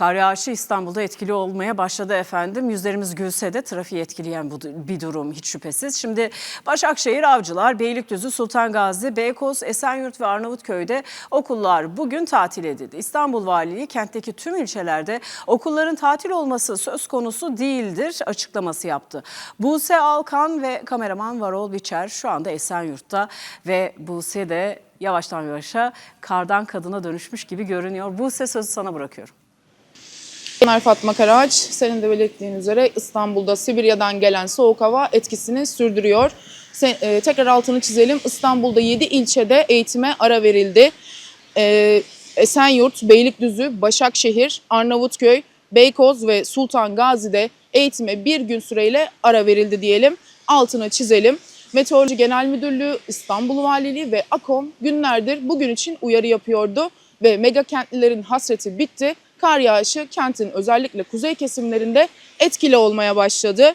Kar yağışı İstanbul'da etkili olmaya başladı efendim. Yüzlerimiz gülse de trafiği etkileyen bir durum hiç şüphesiz. Şimdi Başakşehir, Avcılar, Beylikdüzü, Sultan Gazi, Beykoz, Esenyurt ve Arnavutköy'de okullar bugün tatil edildi. İstanbul Valiliği kentteki tüm ilçelerde okulların tatil olması söz konusu değildir açıklaması yaptı. Buse Alkan ve kameraman Varol Biçer şu anda Esenyurt'ta ve Buse de yavaştan yavaşa kardan kadına dönüşmüş gibi görünüyor. Buse sözü sana bırakıyorum. Ömer Fatma Karaağaç, senin de belirttiğin üzere İstanbul'da Sibirya'dan gelen soğuk hava etkisini sürdürüyor. Se- e, tekrar altını çizelim. İstanbul'da 7 ilçede eğitime ara verildi. E, Esenyurt, Beylikdüzü, Başakşehir, Arnavutköy, Beykoz ve Sultan Gazi'de eğitime bir gün süreyle ara verildi diyelim. Altını çizelim. Meteoroloji Genel Müdürlüğü, İstanbul Valiliği ve AKOM günlerdir bugün için uyarı yapıyordu ve mega kentlilerin hasreti bitti. Kar yağışı kentin özellikle kuzey kesimlerinde etkili olmaya başladı.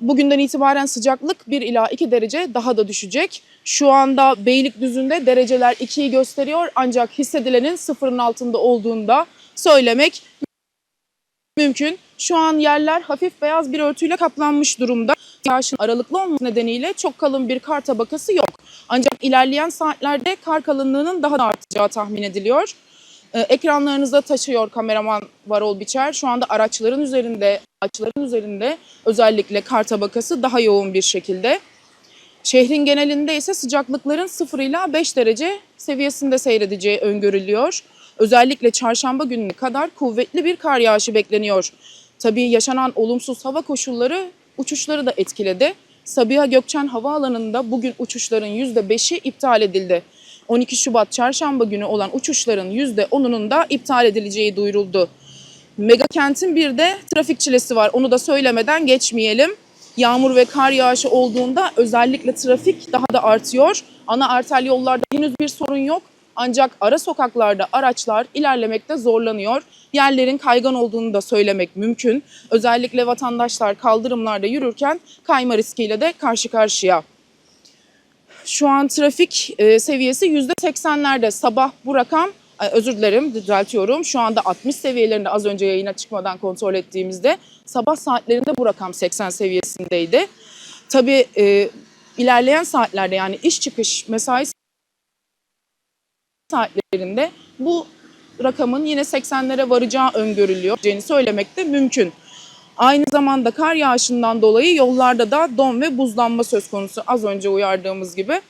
Bugünden itibaren sıcaklık 1 ila 2 derece daha da düşecek. Şu anda Beylikdüzü'nde dereceler 2'yi gösteriyor ancak hissedilenin sıfırın altında olduğunu da söylemek mümkün. Şu an yerler hafif beyaz bir örtüyle kaplanmış durumda. Yağışın aralıklı olması nedeniyle çok kalın bir kar tabakası yok. Ancak ilerleyen saatlerde kar kalınlığının daha da artacağı tahmin ediliyor. Ee, ekranlarınızda taşıyor kameraman Varol Biçer. Şu anda araçların üzerinde, araçların üzerinde özellikle kar tabakası daha yoğun bir şekilde. Şehrin genelinde ise sıcaklıkların 0 ila 5 derece seviyesinde seyredeceği öngörülüyor. Özellikle çarşamba gününe kadar kuvvetli bir kar yağışı bekleniyor. Tabii yaşanan olumsuz hava koşulları uçuşları da etkiledi. Sabiha Gökçen Havaalanı'nda bugün uçuşların %5'i iptal edildi. 12 Şubat çarşamba günü olan uçuşların %10'unun da iptal edileceği duyuruldu. Mega kentin bir de trafik çilesi var. Onu da söylemeden geçmeyelim. Yağmur ve kar yağışı olduğunda özellikle trafik daha da artıyor. Ana arter yollarda henüz bir sorun yok. Ancak ara sokaklarda araçlar ilerlemekte zorlanıyor. Yerlerin kaygan olduğunu da söylemek mümkün. Özellikle vatandaşlar kaldırımlarda yürürken kayma riskiyle de karşı karşıya. Şu an trafik e, seviyesi %80'lerde. Sabah bu rakam, e, özür dilerim düzeltiyorum. Şu anda 60 seviyelerinde az önce yayına çıkmadan kontrol ettiğimizde sabah saatlerinde bu rakam 80 seviyesindeydi. Tabii e, ilerleyen saatlerde yani iş çıkış mesai saatlerinde bu rakamın yine 80'lere varacağı öngörülüyor. Söylemek de mümkün. Aynı zamanda kar yağışından dolayı yollarda da don ve buzlanma söz konusu. Az önce uyardığımız gibi.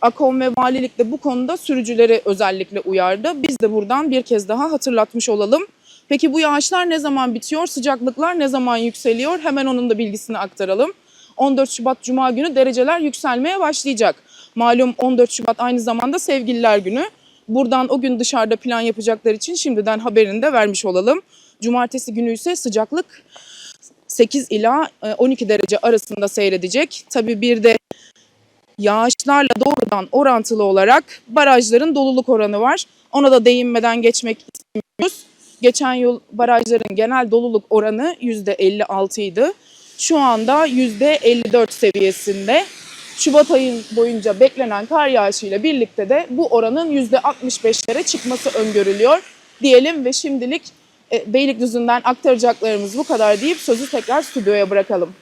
AKOM ve valilik de bu konuda sürücüleri özellikle uyardı. Biz de buradan bir kez daha hatırlatmış olalım. Peki bu yağışlar ne zaman bitiyor? Sıcaklıklar ne zaman yükseliyor? Hemen onun da bilgisini aktaralım. 14 Şubat Cuma günü dereceler yükselmeye başlayacak. Malum 14 Şubat aynı zamanda Sevgililer Günü. Buradan o gün dışarıda plan yapacaklar için şimdiden haberini de vermiş olalım. Cumartesi günü ise sıcaklık 8 ila e, 12 derece arasında seyredecek. Tabii bir de yağışlarla doğrudan orantılı olarak barajların doluluk oranı var. Ona da değinmeden geçmek istemiyoruz. Geçen yıl barajların genel doluluk oranı %56 idi. Şu anda %54 seviyesinde. Şubat ayı boyunca beklenen kar yağışıyla birlikte de bu oranın %65'lere çıkması öngörülüyor diyelim ve şimdilik e, Beylikdüzü'nden aktaracaklarımız bu kadar deyip sözü tekrar stüdyoya bırakalım.